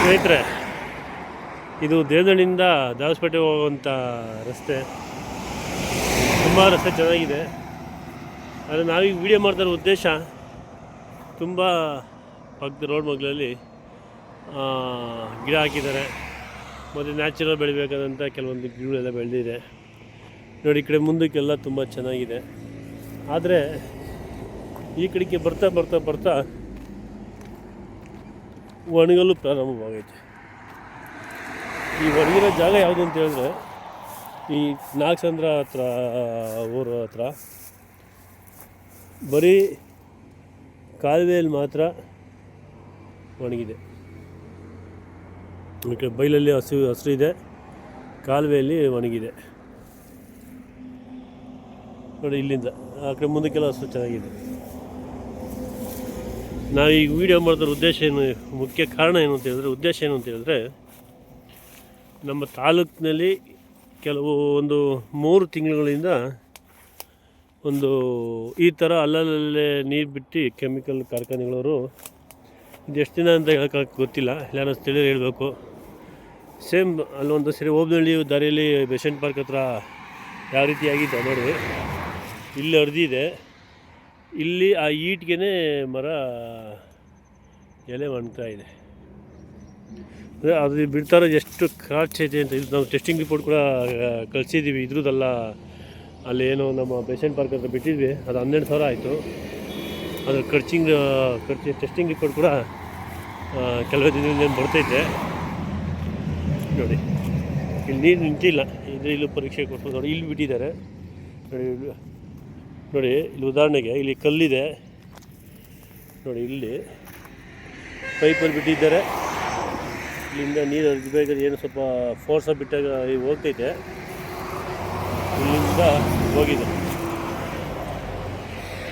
ಸ್ನೇಹಿತರೆ, ಇದು ದೇವನಹಳ್ಳಿಯಿಂದ ದಾವಸ್ಪೇಟೆ ಹೋಗುವಂಥ ರಸ್ತೆ. ತುಂಬ ರಸ್ತೆ ಚೆನ್ನಾಗಿದೆ. ಆದರೆ ನಾವೀಗ ವೀಡಿಯೋ ಮಾಡ್ತಾರೋ ಉದ್ದೇಶ, ತುಂಬ ಪಕ್ಕದ ರೋಡ್ ಮಗ್ಲಲ್ಲಿ ಗಿಡ ಹಾಕಿದ್ದಾರೆ. ಮತ್ತು ನ್ಯಾಚುರಲ್ ಬೆಳಿಬೇಕಾದಂಥ ಕೆಲವೊಂದು ಗಿಡಗಳೆಲ್ಲ ಬೆಳೆದಿದೆ. ನೋಡಿ, ಈ ಕಡೆ ಮುಂದಕ್ಕೆಲ್ಲ ತುಂಬ ಚೆನ್ನಾಗಿದೆ. ಆದರೆ ಈ ಕಡೆಗೆ ಬರ್ತಾ ಬರ್ತಾ ಬರ್ತಾ ಒಣಗಲು ಪ್ರಾರಂಭವಾಗೈತೆ. ಈ ಒಣಗಿರೋ ಜಾಗ ಯಾವುದು ಅಂತ ಹೇಳಿದ್ರೆ, ಈ ನಾಗಸಂದ್ರ ಹತ್ರ, ಊರು ಹತ್ರ, ಬರೀ ಕಾಲುವೆಯಲ್ಲಿ ಮಾತ್ರ ಒಣಗಿದೆ. ಈ ಬೈಲಲ್ಲಿ ಹಸು, ಹಸಿರು ಇದೆ, ಕಾಲುವೆಯಲ್ಲಿ ಒಣಗಿದೆ. ನೋಡಿ ಇಲ್ಲಿಂದ, ಆ ಕಡೆ ಮುಂದಕ್ಕೆಲ್ಲ ಹಸು ಚೆನ್ನಾಗಿದೆ. ನಾವು ಈಗ ವಿಡಿಯೋ ಮಾಡಿದ್ರ ಉದ್ದೇಶ ಏನು, ಮುಖ್ಯ ಕಾರಣ ಏನು ಅಂತ ಹೇಳಿದ್ರೆ, ಉದ್ದೇಶ ಏನು ಅಂತ ಹೇಳಿದ್ರೆ, ನಮ್ಮ ತಾಲೂಕಿನಲ್ಲಿ ಕೆಲವು ಒಂದು ಮೂರು ತಿಂಗಳುಗಳಿಂದ ಒಂದು ಈ ಥರ ಅಲ್ಲಲ್ಲೇ ನೀರು ಬಿಟ್ಟು ಕೆಮಿಕಲ್ ಕಾರ್ಖಾನೆಗಳವರು ಎಷ್ಟು ದಿನ ಅಂತ ಹೇಳೋಕ್ಕಾಗ ಗೊತ್ತಿಲ್ಲ. ಎಲ್ಲಾನು ತಿಳಿದ್ರೆ ಹೇಳಬೇಕು. ಸೇಮ್ ಅಲ್ಲೊಂದು ಸರಿ ಹೋಬನಹಳ್ಳಿ ದಾರಿಯಲ್ಲಿ ಬೆಸೆಂಟ್ ಪಾರ್ಕ್ ಹತ್ರ ಯಾವ ರೀತಿ ಆಗಿದೆ ನೋಡಿ ಇಲ್ಲಿ ಹರಿದಿದೆ ಇಲ್ಲಿ ಆ ಈಟ್ಗೆ ಮರ ಎಲೆ ಒಣಗ್ತಾ ಇದೆ. ಅದು ಬಿಡ್ತಾರೆ ಎಷ್ಟು ಖರ್ಚು ಐತೆ ಅಂತ ಇದು ನಾವು ಟೆಸ್ಟಿಂಗ್ ರಿಪೋರ್ಟ್ ಕೂಡ ಕಳಿಸಿದ್ದೀವಿ ಇದ್ರದ್ದಲ್ಲ ಅಲ್ಲಿ ಏನೋ ನಮ್ಮ ಪೇಷಂಟ್ ಪಾರ್ಕ್ ಹತ್ರ ಬಿಟ್ಟಿದ್ವಿ. ಅದು ಹನ್ನೆರಡು ಸಾವಿರ ಆಯಿತು. ಅದು ಖರ್ಚಿಂಗ್ ಖರ್ಚು ಟೆಸ್ಟಿಂಗ್ ರಿಪೋರ್ಟ್ ಕೂಡ ಕೆಲವೇ ದಿನದಿಂದ ಬರ್ತೈತೆ ನೋಡಿ, ಇಲ್ಲಿ ನೀರು ನಿಂತಿಲ್ಲ. ಇದು ಇಲ್ಲೂ ಪರೀಕ್ಷೆ ಕೊಟ್ಟು ನೋಡಿ, ಇಲ್ಲಿ ಬಿಟ್ಟಿದ್ದಾರೆ. ನೋಡಿ ನೋಡಿ, ಇಲ್ಲಿ ಉದಾಹರಣೆಗೆ ಇಲ್ಲಿ ಕಲ್ಲಿದೆ. ನೋಡಿ, ಇಲ್ಲಿ ಪೈಪಲ್ಲಿ ಬಿಟ್ಟಿದ್ದಾರೆ. ಇಲ್ಲಿಂದ ನೀರು ಹರಿಬೇಕಾದ್ರೆ ಏನು ಸ್ವಲ್ಪ ಫೋರ್ಸಾಗಿ ಬಿಟ್ಟಾಗ ಹೋಗ್ತೈತೆ. ಇಲ್ಲಿಂದ ಹೋಗಿದೆ.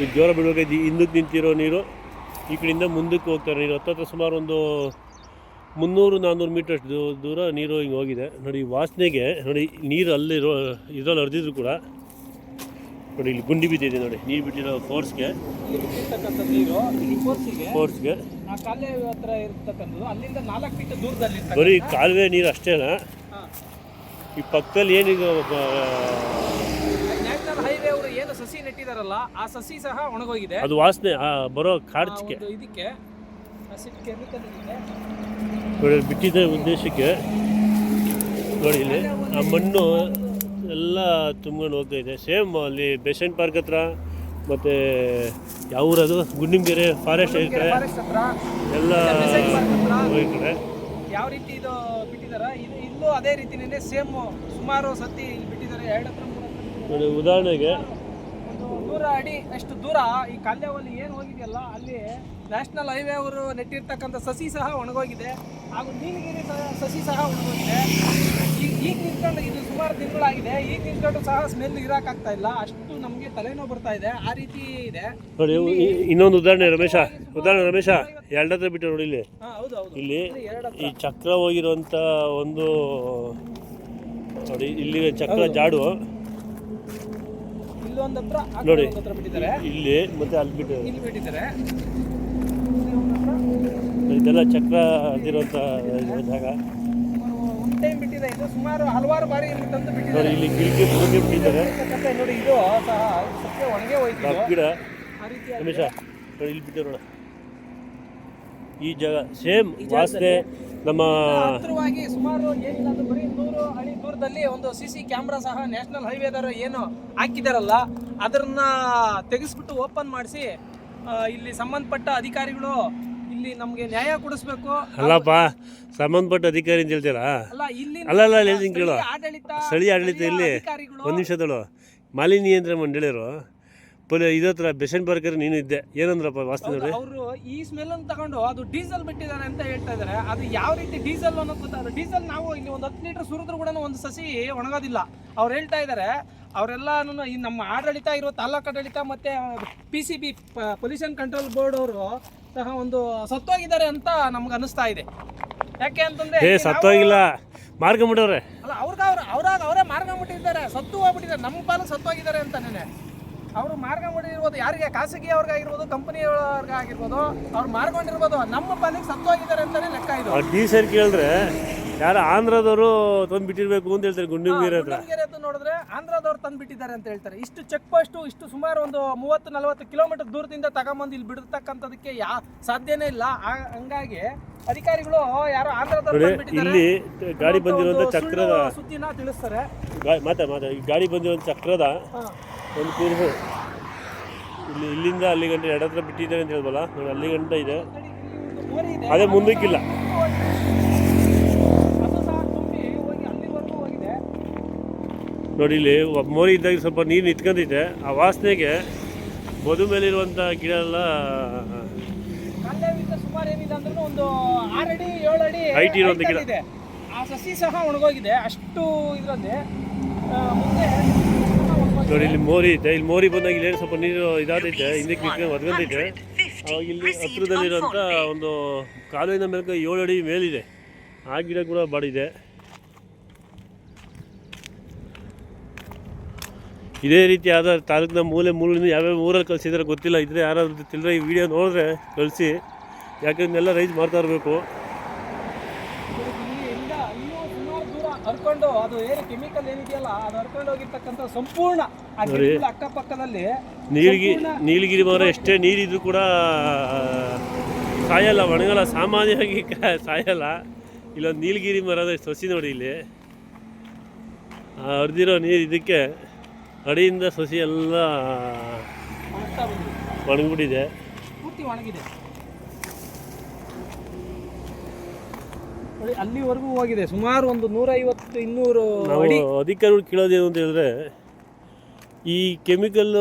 ಈ ಜೋರ ಬಿಡೋಕೆ ಹಿಂದಕ್ಕೆ ನಿಂತಿರೋ ನೀರು, ಈ ಕಡೆಯಿಂದ ಮುಂದಕ್ಕೆ ಹೋಗ್ತಾರೆ ನೀರು. ಹತ್ತತ್ರ ಸುಮಾರು ಒಂದು ಮುನ್ನೂರು ನಾನ್ನೂರು ಮೀಟರ್ ದೂರ ನೀರು ಹಿಂಗೆ ಹೋಗಿದೆ. ನೋಡಿ ವಾಸನೆಗೆ, ನೋಡಿ, ನೀರು ಅಲ್ಲಿರೋ, ಇದರಲ್ಲಿ ಹರಿದಿದ್ರು ಕೂಡ ನೋಡಿ, ಇಲ್ಲಿ ಗುಂಡಿ ಬಿದ್ದಿದೆ ನೋಡಿ. ನೀರು ಬಿಟ್ಟಿರೋ ಫೋರ್ಸ್ಗೆ ಫೋರ್ಸಿಗೆ ಬರೀ ಕಾಲುವೆ ನೀರು ಅಷ್ಟೇನಾ? ಈ ಪಕ್ಕದಲ್ಲಿ ಏನೀಗ ನ್ಯಾಷನಲ್ ಹೈವೇ ಅವರು ಏನು ಸಸಿ ನೆಟ್ಟಿದಾರಲ್ಲ ಆ ಸಸಿ ಸಹ ಒಣಗೋಗಿದೆ ಅದು ವಾಸನೆ ಬರೋ ಖಾರ್ಚಿಗೆ ಇದಕ್ಕೆ ಬಿಟ್ಟಿದ್ದ ಉದ್ದೇಶಕ್ಕೆ. ನೋಡಿ, ಇಲ್ಲಿ ಆ ಮಣ್ಣು ಎಲ್ಲ ತುಂಬ್ಕೊಂಡು ಹೋಗ್ತಾ ಇದೆ. ಸೇಮ್ ಅಲ್ಲಿ ಬೆಸೆಂಟ್ ಪಾರ್ಕ್ ಹತ್ರ ಮತ್ತು ಯಾವ ಊರದು ಗುಂಡಿಂಗೆರೆ ಫಾರೆಸ್ಟ್ ಐತೆ ಎಲ್ಲ ಹೋಗ್ತಾರೆ ಈ ಕಡೆ ಯಾವ ರೀತಿ ಇದು ಬಿಟ್ಟಿದ್ದಾರೆ ಇದು ಇಲ್ಲೂ ಅದೇ ರೀತಿನೇ ಸೇಮ್ ಸುಮಾರು ಸತಿ ಬಿಟ್ಟಿದ್ದಾರೆ. ಎರಡು ಉದಾಹರಣೆಗೆ ನೂರ ಅಡಿ ಅಷ್ಟು ದೂರ ಈ ಕಾಲ್ಯಾವಲ್ಲಿ ಏನು ಹೋಗಿದೆಯಲ್ಲ ಅಲ್ಲಿ ನ್ಯಾಷನಲ್ ಹೈವೇ ಅವರು ನೆಟ್ಟಿರ್ತಕ್ಕಂಥ ಸಸಿ ಸಹ ಒಣಗೋಗಿದೆ. ಹಾಗೂ ನೀಲಗಿರಿ ಸಹ ಸಸಿ ಸಹ ಒಣಗೋಗಿದೆ. ಈಗ ಈಗ ನಿಂತ್ಕೊಂಡು ಇದು ಸುಮಾರು ತಿಂಗಳಾಗಿದೆ. ಈಗ ನಿಂತ್ಕೊಂಡು ಸಹ ಸ್ಮೆಲ್ ಇರೋಕ್ಕಾಗ್ತಾ ಇಲ್ಲ. ಅಷ್ಟು ನಮಗೆ ತಲೆನೋವು ಬರ್ತಾ ಇದೆ. ಆ ರೀತಿ ಇದೆ. ನೋಡಿ ಇನ್ನೊಂದು ಉದಾಹರಣೆ ರಮೇಶ. ಉದಾಹರಣೆ ರಮೇಶ. ಎರಡತ್ರ ಬಿಟ್ಟು ನೋಡಿ ಇಲ್ಲಿ. ಇಲ್ಲಿ ಈ ಚಕ್ರ ಹೋಗಿರುವಂಥ ಒಂದು ನೋಡಿ ಇಲ್ಲಿ ಚಕ್ರ ಜಾಡು. ಇಲ್ಲೊಂದು ಹತ್ರ ಆ ಕಡೆ ನೋಡಿ. ಒಂದ್ ಹತ್ರ ಬಿಟ್ಟಿದ್ದಾರೆ. ಇಲ್ಲಿ ಮತ್ತೆ ಅಲ್ಲಿ ಬಿಟ್ಟು ಇಲ್ಲಿ ಬಿಟ್ಟಿದ್ದಾರೆ. ಇದೆಲ್ಲ ಚಕ್ರ ಅದಿರುವಂಥ ಜಾಗ. ಒಂದು ಟೈಮ್ ಬಿಟ್ಟಿದೆ ಇದು. ಸುಮಾರು ಹಲವಾರು ಬಾರಿ ಇಲ್ಲಿ ತಂದು ನೋಡಿ ಬಿಟ್ಟಿದ್ದಾರೆ. ಇಲ್ಲಿ ಬಿಟ್ಟಿದ್ದಾರೆ ನೋಡಿ ಇದು ಸಹ ಸತ್ಯ ಒಣಗೆ ಹೋಯ್ತು ಇದು. ಗಿಡ. ಆ ರೀತಿ ರಮೇಶ ನೋಡಿ ಇಲ್ಲಿ ಬಿಟ್ಟಿರೋಣ. ಈ ಜಾಗ ಸೇಮ್ ವಾಸನೆ ನಮ್ಮ ಹತ್ತಿರವಾಗಿ ಸುಮಾರು ಏನಿಲ್ಲ ಬರೀ ನೂರು ಅಡಿ ದೂರದಲ್ಲಿ ಒಂದು ಸಿ ಸಿ ಕ್ಯಾಮ್ರಾ ಸಹ ನ್ಯಾಷನಲ್ ಹೈವೇದವರು ಏನು ಹಾಕಿದಾರಲ್ಲ ಅದನ್ನ ತೆಗೆಸ್ಬಿಟ್ಟು ಓಪನ್ ಮಾಡಿಸಿ ಇಲ್ಲಿ ಸಂಬಂಧಪಟ್ಟ ಅಧಿಕಾರಿಗಳು ಇಲ್ಲಿ ನಮಗೆ ನ್ಯಾಯ ಕೊಡಿಸ್ಬೇಕು. ಅಲ್ಲಪ್ಪ ಸಂಬಂಧಪಟ್ಟ ಅಧಿಕಾರಿ ಅಂತ ಹೇಳ್ತೀರಾ? ಅಲ್ಲ ಇಲ್ಲಿ ಅಲ್ಲ ಅಲ್ಲ ಅಲ್ಲಿ ಹೇಳ್ತೀನಿ ಕೇಳು ಆಡಳಿತ ಸ್ಥಳೀಯ ಆಡಳಿತ ಇಲ್ಲಿ ಅಧಿಕಾರಿಗಳು ಒಂದು ನಿಮಿಷದಳು ಮಾಲಿನ್ಯ ನಿಯಂತ್ರಣ ಮಂಡಳಿಯರು ಪೊಲಿ ಇದ್ರ ಬೆಸೆಂಟ್ ಬರ್ಕರ್ ನೀನು ಇದ್ದೆ. ಏನಂದ್ರಪ್ಪ ವಾಸ್ತು ನೋಡಿ ಅವರು ಈ ಸ್ಮೆಲ್ ಅನ್ನು ತಗೊಂಡು ಅದು ಡೀಸೆಲ್ ಬಿಟ್ಟಿದ್ದಾರೆ ಅಂತ ಹೇಳ್ತಾ ಇದ್ದಾರೆ. ಅದು ಯಾವ ರೀತಿ ಡೀಸೆಲ್ ಅನ್ನೋದು ಗೊತ್ತಾಗ ಡೀಸೆಲ್ ನಾವು ಇಲ್ಲಿ ಒಂದು ಹತ್ತು ಲೀಟರ್ ಸುರಿದ್ರು ಕೂಡ ಒಂದು ಸಸಿ ಒಣಗೋದಿಲ್ಲ. ಅವ್ರು ಹೇಳ್ತಾ ಇದ್ದಾರೆ ಅವರೆಲ್ಲ ಈ ನಮ್ಮ ಆಡಳಿತ ಇರೋ ತಾಲೂಕು ಆಡಳಿತ ಮತ್ತೆ P C B pollution control board ಅವರು ಸಹ ಒಂದು ಸತ್ತೋಗಿದ್ದಾರೆ ಅಂತ ನಮ್ಗೆ ಅನಿಸ್ತಾ ಇದೆ. ಯಾಕೆ ಅಂತಂದ್ರೆ ಏ ಸತ್ತೋಗಿಲ್ಲ. ಮಾರ್ಗ ಮಾರ್ಕೊಂಬಿಟ್ಟವ್ರೆ ಅಲ್ಲ ಅವ್ರಿಗೆ ಅವ್ರ ಅವ್ರಾಗ ಅವರೇ ಮಾರ್ಕೊಂಡ್ಬಿಟ್ಟಿದ್ದಾರೆ ಸತ್ತು ಹೋಗ್ಬಿಟ್ಟಿದ್ದಾರೆ. ನಮ್ಮ ಪಾಲು ಸತ್ತೋಗಿದ್ದಾರೆ ಅಂತಾನೆ ಅವರು ಮಾರ್ಗ ಮಾಡಿರ್ಬೋದು ಯಾರಿಗೆ ಖಾಸಗಿ ಅವ್ರಿಗಾಗಿರ್ಬೋದು ಕಂಪನಿಯವ್ರಿಗಾಗಿರ್ಬೋದು ಅವ್ರು ಮಾರ್ಕೊಂಡಿರ್ಬೋದು ನಮ್ಮ ಪಾಲಿಗೆ ಸತ್ತೋಗಿದ್ದಾರೆ ಅಂತಾನೆ ಲೆಕ್ಕ ಇದು. ಕೇಳಿದ್ರೆ ಯಾರು ಆಂಧ್ರದವರು ತಂದು ಬಿಟ್ಟಿರ್ಬೇಕು ಅಂತ ಹೇಳ್ತಾರೆ ಗುಂಡಿಮೀರ ಹತ್ರ ಹತ್ರ ನೋಡಿದ್ರೆ ಆಂಧ್ರದವ್ರು ತಂದು ಬಿಟ್ಟಿದ್ದಾರೆ ಅಂತ ಹೇಳ್ತಾರೆ. ಇಷ್ಟು ಚೆಕ್ ಪೋಸ್ಟ್ ಇಷ್ಟು ಸುಮಾರು ಒಂದು ಮೂವತ್ತು ನಲವತ್ತು ಕಿಲೋಮೀಟರ್ ದೂರದಿಂದ ತಗೊಂಬಂದು ಇಲ್ಲಿ ಬಿಡತಕ್ಕಂಥದಕ್ಕೆ ಯಾ ಸಾಧ್ಯನೇ ಇಲ್ಲ. ಆ- ಹಂಗಾಗಿ ಅಧಿಕಾರಿಗಳು ಯಾರು ಆಂಧ್ರದವ್ರು ನೋಡಿ ತಂದ್ಬಿಟ್ಟಿದ್ದಾರೆ. ಇಲ್ಲಿ ಗಾಡಿ ಬಂದಿರುವಂತ ಬಂದಿರುವಂಥ ಸುಳ್ಳು ಚಕ್ರದ ಸುದ್ದಿನ ತಿಳಿಸ್ತಾರೆ. ಗಾ- ಮಾತಾ ಮಾತಾ ಈ ಗಾಡಿ ಬಂದಿರುವಂತ ಚಕ್ರದ ಹಾ. ಒಂದು ಇಲ್ಲಿ ಇಲ್ಲಿಂದ ಅಲ್ಲಿ ಗಂಟೆ ಎರಡು ಹತ್ರ ಬಿಟ್ಟಿದ್ದಾರೆ ಅಂತ ಹೇಳ್ಬಲ್ಲ ನೋಡಿ, ಅಲ್ಲಿ ಗಂಟೆ ಇದೆ ಅದೇ ಮುಂದಕ್ಕಿಲ್ಲ. ನೋಡಿ, ಇಲ್ಲಿ ಮೋರಿ ಇದ್ದಾಗ ಸ್ವಲ್ಪ ನೀರು ನಿಂತ್ಕೊಂಡಿದೆ ಆ ವಾಸನೆಗೆ ಮದು ಮೇಲಿರುವಂಥ ಗಿಡ ಎಲ್ಲ ಹೈಟ್ height ಗಿಡ. ಆ ಸಸಿ ಸಹ ಒಣಗೋಗಿದೆ ಅಷ್ಟು ಇದರಲ್ಲಿ ಮುಂದೆ. ನೋಡಿ ಇಲ್ಲಿ ಮೋರಿ ಇದೆ. ಇಲ್ಲಿ ಮೋರಿ ಬಂದಾಗ ಇಲ್ಲಿ ಸ್ವಲ್ಪ ನೀರು ಇದಾದೈತೆ ಹಿಂದಕ್ಕೆ ನಿಂತ್ಕೊಂಡು ಅವಾಗ ಇಲ್ಲಿ ಹತ್ತಿರದಲ್ಲಿರುವಂತ ಒಂದು ಕಾಲುವಿನ ಮೇಲೆ ಏಳು ಅಡಿ ಮೇಲಿದೆ. ಆ ಗಿಡ ಕೂಡ ಬಾಡಿದೆ. ಇದೇ ರೀತಿ ಆದ ತಾಲೂಕಿನ ಮೂಲೆ ಮೂಲಿಂದ ಯಾವ್ಯಾವ ಊರಲ್ಲಿ ಕಳಿಸಿದ್ರೆ ಗೊತ್ತಿಲ್ಲ. ಇದ್ರೆ ಯಾರಾದ್ರೂ ತಿಳಿದ್ರೆ ಈ ವಿಡಿಯೋ ನೋಡಿದ್ರೆ ಕಳಿಸಿ. ಯಾಕಂದ್ರೆ ರೈಸ್ ಮಾಡ್ತಾ ಇರಬೇಕು ಇಲ್ಲಿ ಇಂದ ಇನ್ನೂ ಸುಮಾರು ದೂರ ಹರ್ಕೊಂಡು ಅದು ಏನು ಕೆಮಿಕಲ್ ಏನಿದೆಯಲ್ಲ ಅದು ಹರ್ಕೊಂಡು ಹೋಗಿರ್ತಕ್ಕಂಥ ಸಂಪೂರ್ಣ ಆ. ಗಿಡಗಳ ಅಕ್ಕಪಕ್ಕದಲ್ಲಿ ನೀಲಗಿ ನೀಲಗಿರಿ ಮರ ಎಷ್ಟೇ ನೀರಿದ್ರು ಕೂಡ ಸಾಯಲ್ಲ ಒಣಗಲ್ಲ ಸಾಮಾನ್ಯವಾಗಿ ಸಾಯಲ್ಲ. ಇಲ್ಲೊಂದು ನೀಲಗಿರಿ ಮರದ ಸಸಿ ನೋಡಿ ಇಲ್ಲಿ. ಹರಿದಿರೋ ನೀರು ಇದಕ್ಕೆ ಅಡಿಯಿಂದ ಸಸಿ ಎಲ್ಲ ಒಣಗ್ಬಿಟ್ಟಿದೆ. ಪೂರ್ತಿ ಒಣಗಿದೆ. ಅಲ್ಲಿವರೆಗೂ ಹೋಗಿದೆ. ಸುಮಾರು ಒಂದು ನೂರೈವತ್ತು ಇನ್ನೂರು ನಾವು ಅಡಿ. ಅಧಿಕಾರಿಗಳು ಕೇಳೋದೇನು ಅಂತ ಹೇಳಿದ್ರೆ ಈ ಕೆಮಿಕಲ್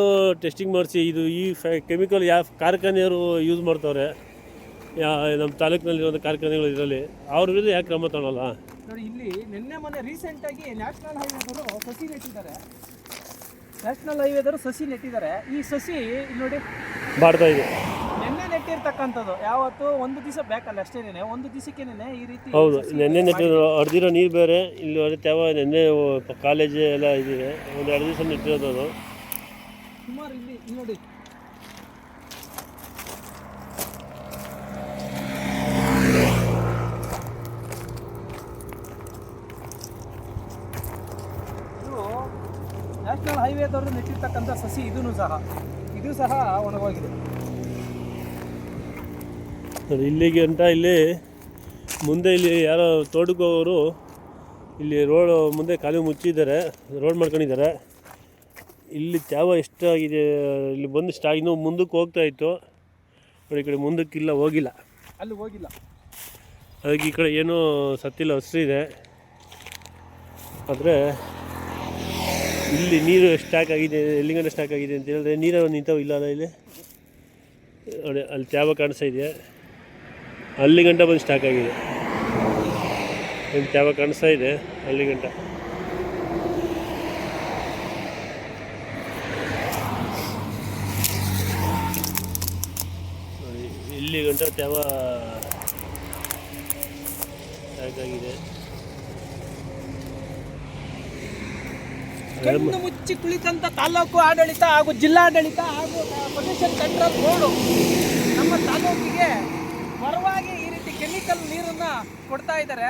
ಟೆಸ್ಟಿಂಗ್ ಮಾಡಿಸಿ ಇದು ಈ ಕೆಮಿಕಲ್ ಯಾವ ಕಾರ್ಖಾನೆಯವರು ಯೂಸ್ ಮಾಡ್ತವ್ರೆ ಯಾ ನಮ್ಮ ತಾಲೂಕಿನಲ್ಲಿರುವಂಥ ಕಾರ್ಖಾನೆಗಳು ಇದರಲ್ಲಿ ಅವ್ರ ವಿರುದ್ಧ ಯಾಕೆ ಕ್ರಮ ತಗೊಳ್ಳಲ್ಲ ನೋಡಿ ಇಲ್ಲಿ ನಿನ್ನೆ ಮೊನ್ನೆ ರೀಸೆಂಟಾಗಿ ನ್ಯಾಷನಲ್ ಹೈವೇದವರು ಸಸಿ ನೆಟ್ಟಿದ್ದಾರೆ. ನ್ಯಾಷನಲ್ ಹೈವೇದವರು ಸಸಿ ನೆಟ್ಟಿದ್ದಾರೆ. ಈ ಸಸಿ ಇಲ್ಲಿ ನೋಡಿ. ಬಾಡ್ತಾ ಇದೆ. ನಿನ್ನೆ ಇರ್ತಕ್ಕಂಥದ್ದು. ಯಾವತ್ತು ಒಂದು ದಿವಸ ಬೇಕಲ್ಲ ಅಷ್ಟೇನೆ ಒಂದು ದಿವಸಕ್ಕೇನೆ ಈ ರೀತಿ ಹೌದು. ನೆನ್ನೆ ನೆಟ್ಟಿರೋ ಹಡ್ದಿರೋ ನೀರು ಬೇರೆ ಇಲ್ಲಿ ಹೊಡಿತಾವ ನೆನ್ನೆ ಕಾಲೇಜ್ ಎಲ್ಲ ಇದಿದೆ. ಒಂದು ಎರಡು ದಿವಸ ನೆಟ್ಟಿರೋದು ಅದು. ಸುಮಾರು ಇಲ್ಲಿ ನೋಡಿ. ನ್ಯಾಷನಲ್ ಹೈವೇದವರು ನೆಟ್ಟಿರ್ತಕ್ಕಂಥ ಸಸಿ ಇದೂ ಸಹ. ಇದು ಸಹ ಒಣಗೋಗಿದೆ. ಇಲ್ಲಿಗೆ ಅಂತ ಇಲ್ಲಿ ಮುಂದೆ ಇಲ್ಲಿ ಯಾರೋ ತೋಟಕ್ಕೆ ಇಲ್ಲಿ ರೋಡ್ ಮುಂದೆ ಕಾಲು ಮುಚ್ಚಿದ್ದಾರೆ ರೋಡ್ ಮಾಡ್ಕೊಂಡಿದ್ದಾರೆ. ಇಲ್ಲಿ ತ್ಯಾವ ಎಷ್ಟಾಗಿದೆ ಇಲ್ಲಿ ಬಂದು ಸ್ಟಾ ಇನ್ನೂ ಮುಂದಕ್ಕೆ ಹೋಗ್ತಾ ಇತ್ತು. ನೋಡಿ ಈ ಕಡೆ ಮುಂದಕ್ಕಿಲ್ಲ ಹೋಗಿಲ್ಲ. ಅಲ್ಲಿ ಹೋಗಿಲ್ಲ. ಅದಕ್ಕೆ ಈ ಕಡೆ ಏನೂ ಸತ್ತಿಲ್ಲ ಹಸಿರಿದೆ ಆದರೆ ಇಲ್ಲಿ ನೀರು ಸ್ಟಾಕ್ ಆಗಿದೆ ಎಲ್ಲಿಗಂಟ ಸ್ಟಾಕ್ ಆಗಿದೆ ಅಂತ ಹೇಳಿದ್ರೆ ನೀರು ನಿಂತಾವ ಇಲ್ಲ ಅಲ್ಲ ಇಲ್ಲಿ. ನೋಡಿ ಅಲ್ಲಿ ತ್ಯಾವ ಕಾಣಿಸ್ತಾ ಇದೆ. ಅಲ್ಲಿ ಗಂಟ ಬಂದು ಸ್ಟಾಕ್ ಆಗಿದೆ. ತ್ಯಾವ ಕಾಣಿಸ್ತಾ ಇದೆ? ಅಲ್ಲಿ ಗಂಟ. ಇಲ್ಲಿ ಗಂಟ ತ್ಯಾವ ಸ್ಟಾಕ್ ಆಗಿದೆ. ಮುಚ್ಚಿ ಕುಳಿತಂತ ತಾಲೂಕು ಆಡಳಿತ ಹಾಗೂ ಜಿಲ್ಲಾಡಳಿತ ಹಾಗೂ ಪೊಲ್ಯೂಷನ್ ಕಂಟ್ರೋಲ್ ಬೋರ್ಡು ನಮ್ಮ ತಾಲೂಕಿಗೆ ಪರವಾಗಿ ಈ ರೀತಿ ಕೆಮಿಕಲ್ ನೀರನ್ನ ಕೊಡ್ತಾ ಇದ್ದಾರೆ.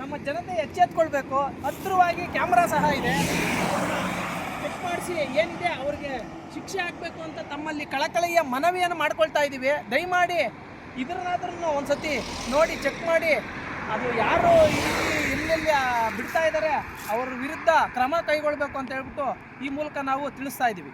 ನಮ್ಮ ಜನತೆ ಎಚ್ಚೆತ್ಕೊಳ್ಬೇಕು. ಹತ್ತಿರವಾಗಿ ಕ್ಯಾಮ್ರಾ ಸಹ ಇದೆ. ಚೆಕ್ ಮಾಡಿಸಿ ಏನಿದೆ ಅವ್ರಿಗೆ ಶಿಕ್ಷೆ ಆಗಬೇಕು ಅಂತ ತಮ್ಮಲ್ಲಿ ಕಳಕಳಿಯ ಮನವಿಯನ್ನು ಮಾಡ್ಕೊಳ್ತಾ ಇದ್ದೀವಿ. ದಯಮಾಡಿ ಇದನ್ನಾದ್ರೂ ಒಂದ್ಸತಿ ನೋಡಿ ಚೆಕ್ ಮಾಡಿ. ಅದು ಯಾರು ಇಲ್ಲಿ ಆ, ಬಿಡ್ತಾ ಇದ್ದಾರೆ ಅವ್ರ ವಿರುದ್ಧ ಕ್ರಮ ಕೈಗೊಳ್ಬೇಕು ಅಂತ ಹೇಳ್ಬಿಟ್ಟು ಈ ಮೂಲಕ ನಾವು ತಿಳಿಸ್ತಾ ಇದ್ದೀವಿ.